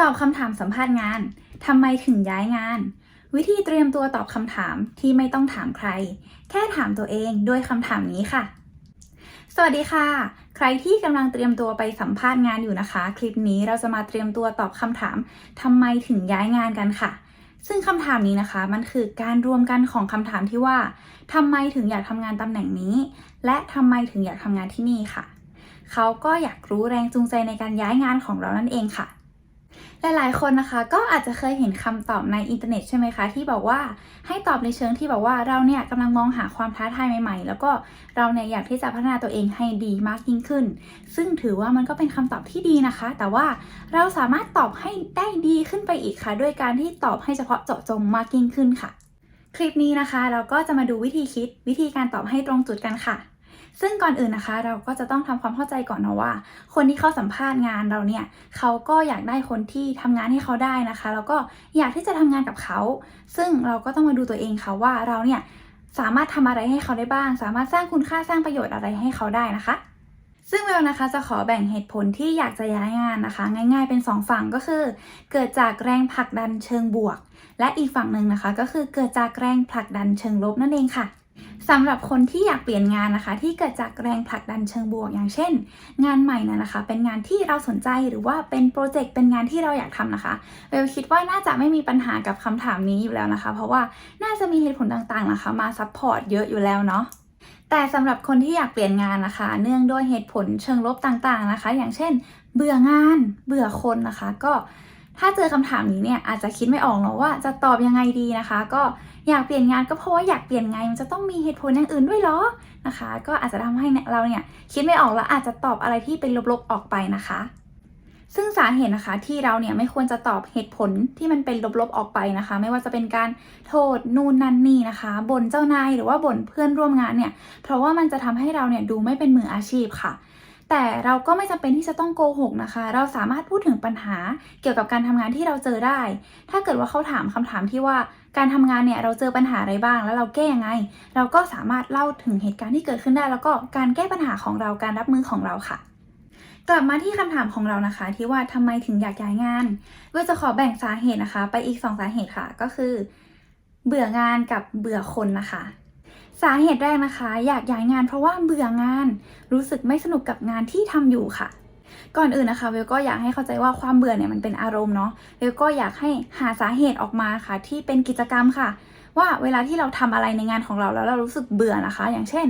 ตอบคำถามสัมภาษณ์งาน ทำไมถึงย้ายงาน วิธีเตรียมตัวตอบคำถามที่ไม่ต้องถามใคร แค่ถามตัวเองด้วยคำถามนี้ค่ะ สวัสดีค่ะ ใครที่กำลังเตรียมตัวไปสัมภาษณ์งานอยู่นะคะ คลิปนี้เราจะมาเตรียมตัวตอบคำถามทำไมถึงย้ายงานกันค่ะ ซึ่งคำถามนี้นะคะ มันคือการรวมกันของคำถามที่ว่าทำไมถึงอยากทำงานตำแหน่งนี้ และทำไมถึงอยากทำงานที่นี่ค่ะ เขาก็อยากรู้แรงจูงใจในการย้ายงานของเรานั่นเองค่ะ หลายๆคนนะคะก็อาจจะเคยเห็นคำตอบในอินเทอร์เน็ตใช่ไหมคะที่บอกว่าให้ตอบในเชิงที่แบบว่าเราเนี่ยกำลังมองหาความท้าทายใหม่ๆ แล้วก็เราเนี่ยอยากที่จะพัฒนาตัวเองให้ดีมากยิ่งขึ้น ซึ่งถือว่ามันก็เป็นคำตอบที่ดีนะคะ แต่ว่าเราสามารถตอบให้ได้ดีขึ้นไปอีกค่ะ ด้วยการที่ตอบให้เฉพาะเจาะจงมากยิ่งขึ้นค่ะ คลิปนี้นะคะ เราก็จะมาดูวิธีคิดวิธีการตอบให้ตรงจุดกันค่ะ ซึ่งก่อนอื่นนะคะเราก็จะต้องทำความเข้าใจก่อนนะว่า คนที่เข้าสัมภาษณ์งานเราเนี่ยเขาก็อยากได้คนที่ทำงานให้เขาได้นะคะ แล้วก็อยากที่จะทำงานกับเขา ซึ่งเราก็ต้องมาดูตัวเองค่ะว่าเราเนี่ยสามารถทำอะไรให้เขาได้บ้าง สามารถสร้างคุณค่าสร้างประโยชน์อะไรให้เขาได้นะคะ ซึ่งเวลนะคะจะขอแบ่งเหตุผลที่อยากจะย้ายงานนะคะ ง่ายๆเป็น 2 ฝั่งก็คือ เกิดจากแรงผลักดันเชิงบวก และอีกฝั่งหนึ่งนะคะ ก็คือเกิดจากแรงผลักดันเชิงลบนั่นเองค่ะ สำหรับคนที่อยากเปลี่ยนงานนะคะ ที่เกิดจากแรงผลักดันเชิงบวก อย่างเช่น งานใหม่นะนะคะ เป็นงานที่เราสนใจหรือว่าเป็นโปรเจกต์เป็นงานที่เราอยากทำนะคะเบลคิดว่าน่าจะไม่มีปัญหากับคำถามนี้อยู่แล้วนะคะ เพราะว่าน่าจะมีเหตุผลต่างๆนะคะ มาซัพพอร์ตเยอะอยู่แล้วเนาะแต่สำหรับคนที่อยากเปลี่ยนงานนะคะ เนื่องด้วยเหตุผลเชิงลบต่างๆนะคะ อย่างเช่น เบื่องาน เบื่อคนนะคะ ก็ ถ้าเจอคำถามนี้เนี่ยอาจจะคิดไม่ออกเนาะว่าจะตอบยังไงดีนะคะ ก็อยากเปลี่ยนงานก็เพราะว่าอยากเปลี่ยนไงมันจะต้องมีเหตุผลอย่างอื่นด้วยเหรอนะคะ ก็อาจจะทำให้เราเนี่ยคิดไม่ออกแล้วอาจจะตอบอะไรที่เป็นลบๆออกไปนะคะ ซึ่งสาเหตุนะคะที่เราเนี่ยไม่ควรจะตอบเหตุผลที่มันเป็นลบๆออกไปนะคะ ไม่ว่าจะเป็นการโทษนู่นนั่นนี่นะคะบ่นเจ้านายหรือว่าบ่นเพื่อนร่วมงานเนี่ยเพราะว่ามันจะทำให้เราเนี่ยดูไม่เป็นมืออาชีพค่ะ แต่เราก็ไม่จำเป็นที่จะต้องโกหกนะคะ เราสามารถพูดถึงปัญหาเกี่ยวกับการทำงานที่เราเจอได้ ถ้าเกิดว่าเขาถามคำถามที่ว่าการทำงานเนี่ยเราเจอปัญหาอะไรบ้าง แล้วเราแก้ยังไง เราก็สามารถเล่าถึงเหตุการณ์ที่เกิดขึ้นได้ แล้วก็การแก้ปัญหาของเราการรับมือของเราค่ะกลับมาที่คำถามของเรานะคะ ที่ว่าทำไมถึงอยากย้ายงานเวจะขอแบ่งสาเหตุนะคะ ไปอีกสองสาเหตุค่ะ ก็คือ เบื่องานกับเบื่อคนนะคะ สาเหตุแรกนะคะ อยากย้ายงานเพราะว่าเบื่องาน รู้สึกไม่สนุกกับงานที่ทำอยู่ค่ะ ก่อนอื่นนะคะเวลก็อยากให้เข้าใจว่าความเบื่อเนี่ยมันเป็นอารมณ์เนาะเวลก็อยากให้หาสาเหตุออกมาค่ะ ที่เป็นกิจกรรมค่ะ ว่าเวลาที่เราทำอะไรในงานของเราแล้วเรารู้สึกเบื่อนะคะ อย่างเช่น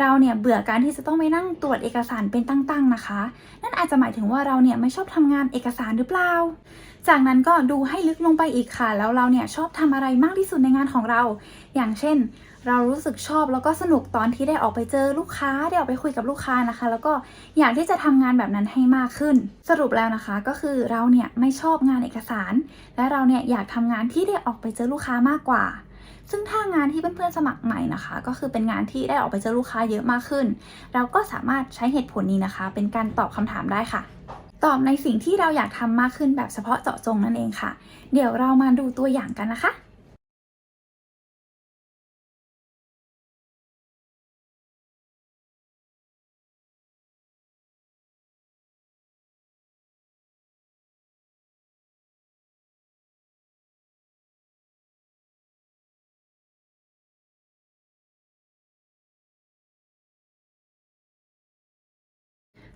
เราเนี่ยเบื่อการที่จะต้องไปนั่งตรวจเอกสารเป็นตั้งๆนะคะ นั่นอาจจะหมายถึงว่าเราเนี่ยไม่ชอบทำงานเอกสารหรือเปล่าจากนั้นก็ดูให้ลึกลงไปอีกค่ะ แล้วเราเนี่ยชอบทำอะไรมากที่สุดในงานของเรา อย่างเช่น เรารู้สึกชอบแล้วก็สนุกตอนที่ได้ออกไปเจอลูกค้าได้ออกไปคุยกับลูกค้านะคะ แล้วก็อยากที่จะทำงานแบบนั้นให้มากขึ้น สรุปแล้วนะคะก็คือเราเนี่ยไม่ชอบงานเอกสาร และเราเนี่ยอยากทำงานที่ได้ออกไปเจอลูกค้ามากกว่าซึ่งถ้างานที่เพื่อนๆสมัครใหม่นะคะ ก็คือเป็นงานที่ได้ออกไปเจอลูกค้าเยอะมากขึ้น เราก็สามารถใช้เหตุผลนี้นะคะ เป็นการตอบคำถามได้ค่ะ ตอบในสิ่งที่เราอยากทำมากขึ้นแบบเฉพาะเจาะจงนั่นเองค่ะ เดี๋ยวเรามาดูตัวอย่างกันนะคะ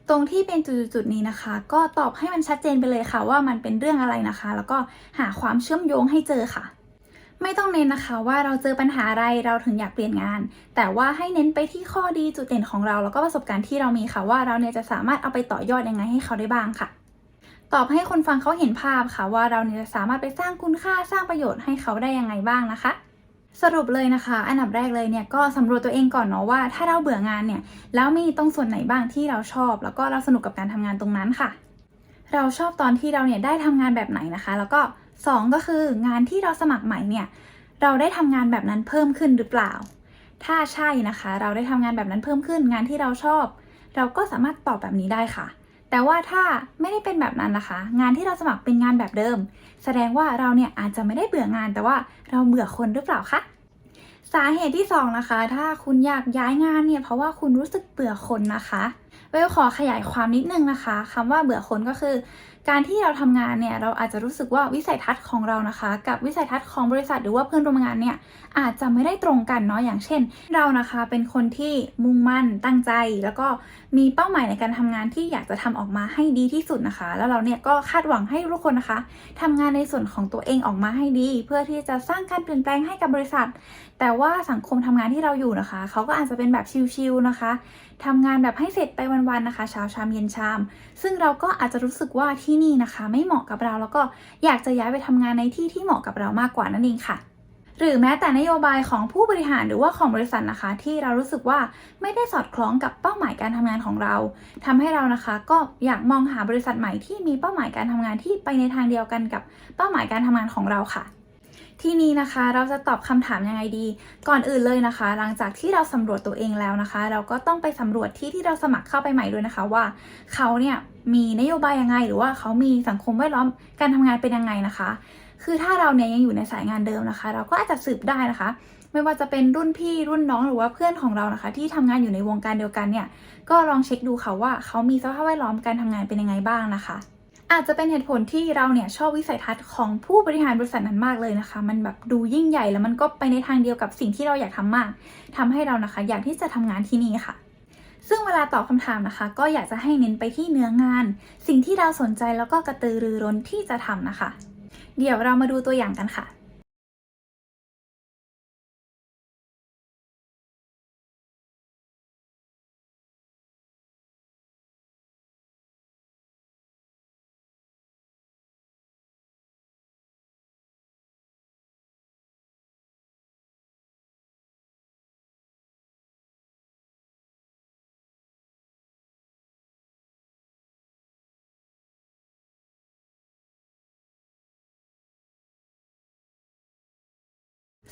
ตรงที่เป็นจุดๆนี้นะคะ ก็ตอบให้มันชัดเจนไปเลยค่ะ ว่ามันเป็นเรื่องอะไรนะคะ แล้วก็หาความเชื่อมโยงให้เจอค่ะ ไม่ต้องเน้นนะคะว่าเราเจอปัญหาอะไรเราถึงอยากเปลี่ยนงาน แต่ว่าให้เน้นไปที่ข้อดีจุดเด่นของเรา แล้วก็ประสบการณ์ที่เรามีค่ะว่าเราเนี่ยจะสามารถเอาไปต่อยอดยังไงให้เขาได้บ้างค่ะ ตอบให้คนฟังเขาเห็นภาพค่ะว่าเราเนี่ยจะสามารถไปสร้างคุณค่าสร้างประโยชน์ให้เขาได้ยังไงบ้างนะคะ สรุปเลยนะคะ อันดับแรกเลยเนี่ยก็สำรวจตัวเองก่อนเนาะว่าถ้าเราเบื่องานเนี่ยแล้วมีตรงส่วนไหนบ้างที่เราชอบ แล้วก็เราสนุกกับการทำงานตรงนั้นค่ะ เราชอบตอนที่เราเนี่ยได้ทำงานแบบไหนนะคะ แล้วก็สองก็คืองานที่เราสมัครใหม่เนี่ยเราได้ทำงานแบบนั้นเพิ่มขึ้นหรือเปล่า ถ้าใช่นะคะ เราได้ทำงานแบบนั้นเพิ่มขึ้น งานที่เราชอบ เราก็สามารถตอบแบบนี้ได้ค่ะ แต่ว่าถ้าไม่ได้เป็นแบบนั้นนะคะ งานที่เราสมัครเป็นงานแบบเดิม แสดงว่าเราเนี่ยอาจจะไม่ได้เบื่องาน แต่ว่าเราเบื่อคนหรือเปล่าคะสาเหตุที่ 2 นะคะ ถ้าคุณอยากย้ายงานเนี่ยเพราะว่าคุณรู้สึกเบื่อคนนะคะเวลขอขยายความนิดนึงนะคะคำว่าเบื่อคนก็คือ การที่เราทำงานเนี่ยเราอาจจะรู้สึกว่าวิสัยทัศน์ของเรานะคะ กับวิสัยทัศน์ของบริษัทหรือว่าเพื่อนร่วมงานเนี่ยอาจจะไม่ได้ตรงกันเนาะอย่างเช่น เรานะคะเป็นคนที่มุ่งมั่นตั้งใจ แล้วก็มีเป้าหมายในการทำงานที่อยากจะทำออกมาให้ดีที่สุดนะคะ แล้วเราเนี่ยก็คาดหวังให้ทุกคนนะคะทำงานในส่วนของตัวเองออกมาให้ดี เพื่อที่จะสร้างการเปลี่ยนแปลงให้กับบริษัท แต่ว่าสังคมทำงานที่เราอยู่นะคะเขาก็อาจจะเป็นแบบชิลๆนะคะทำงานแบบให้เสร็จไปวันๆนะคะเช้าชามเย็นชาม ซึ่งเราก็อาจจะรู้สึกว่าที่นี่นะคะ ไม่เหมาะกับเราแล้วก็อยากจะย้ายไปทำงานในที่ที่เหมาะกับเรามากกว่านั่นเองค่ะ หรือแม้แต่นโยบายของผู้บริหารหรือว่าของบริษัทนะคะ ที่เรารู้สึกว่าไม่ได้สอดคล้องกับเป้าหมายการทำงานของเราทำให้เรานะคะ ก็อยากมองหาบริษัทใหม่ที่มีเป้าหมายการทำงานที่ไปในทางเดียวกันกับเป้าหมายการทำงานของเราค่ะ ที่นี้นะคะเราจะตอบคำถามยังไงดี ก่อนอื่นเลยนะคะ หลังจากที่เราสำรวจตัวเองแล้วนะคะ เราก็ต้องไปสำรวจที่ที่เราสมัครเข้าไปใหม่ด้วยนะคะว่าเขาเนี่ยมีนโยบายยังไง หรือว่าเขามีสังคมแวดล้อมการทำงานเป็นยังไงนะคะ คือถ้าเราเนี่ยยังอยู่ในสายงานเดิมนะคะ เราก็อาจจะสืบได้นะคะ ไม่ว่าจะเป็นรุ่นพี่รุ่นน้องหรือว่าเพื่อนของเรานะคะ ที่ทำงานอยู่ในวงการเดียวกันเนี่ยก็ลองเช็คดูค่ะว่าเขามีสภาพแวดล้อมการทำงานเป็นยังไงบ้างนะคะ อาจจะเป็นเหตุผลที่เราเนี่ยชอบวิสัยทัศน์ของผู้บริหารบริษัทนั้นมากเลยนะคะ มันแบบดูยิ่งใหญ่แล้วมันก็ไปในทางเดียวกับสิ่งที่เราอยากทำมากทำให้เรานะคะ อยากที่จะทำงานที่นี่ค่ะ ซึ่งเวลาตอบคำถามนะคะ ก็อยากจะให้เน้นไปที่เนื้องาน สิ่งที่เราสนใจแล้วก็กระตือรือร้นที่จะทำนะคะ เดี๋ยวเรามาดูตัวอย่างกันค่ะ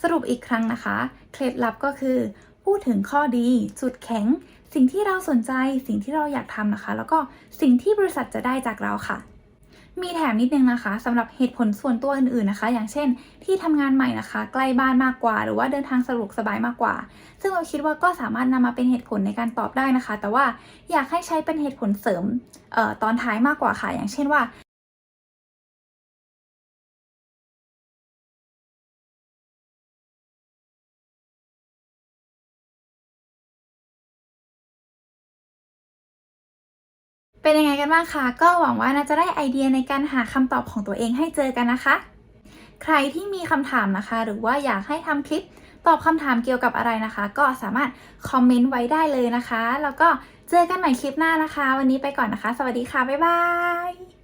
สรุปอีกครั้งนะคะ เคล็ดลับก็คือ พูดถึงข้อดี จุดแข็ง สิ่งที่เราสนใจสิ่งที่เราอยากทำนะคะ แล้วก็สิ่งที่บริษัทจะได้จากเราค่ะ มีแถมนิดนึงนะคะสำหรับเหตุผลส่วนตัวอื่นๆนะคะ อย่างเช่น ที่ทำงานใหม่นะคะ ใกล้บ้านมากกว่า หรือว่าเดินทางสะดวกสบายมากกว่า ซึ่งเราคิดว่าก็สามารถนำมาเป็นเหตุผลในการตอบได้นะคะ แต่ว่าอยากให้ใช้เป็นเหตุผลเสริมออตอนท้ายมากกว่าค่ะ อย่างเช่นว่า เป็นยังไงกันบ้างคะ ก็หวังว่าน่าจะได้ไอเดียในการหาคำตอบของตัวเองให้เจอกันนะคะ ใครที่มีคำถามนะคะ หรือว่าอยากให้ทำคลิปตอบคำถามเกี่ยวกับอะไรนะคะ ก็สามารถคอมเมนต์ไว้ได้เลยนะคะ แล้วก็เจอกันใหม่คลิปหน้านะคะ วันนี้ไปก่อนนะคะ สวัสดีค่ะ บ๊ายบาย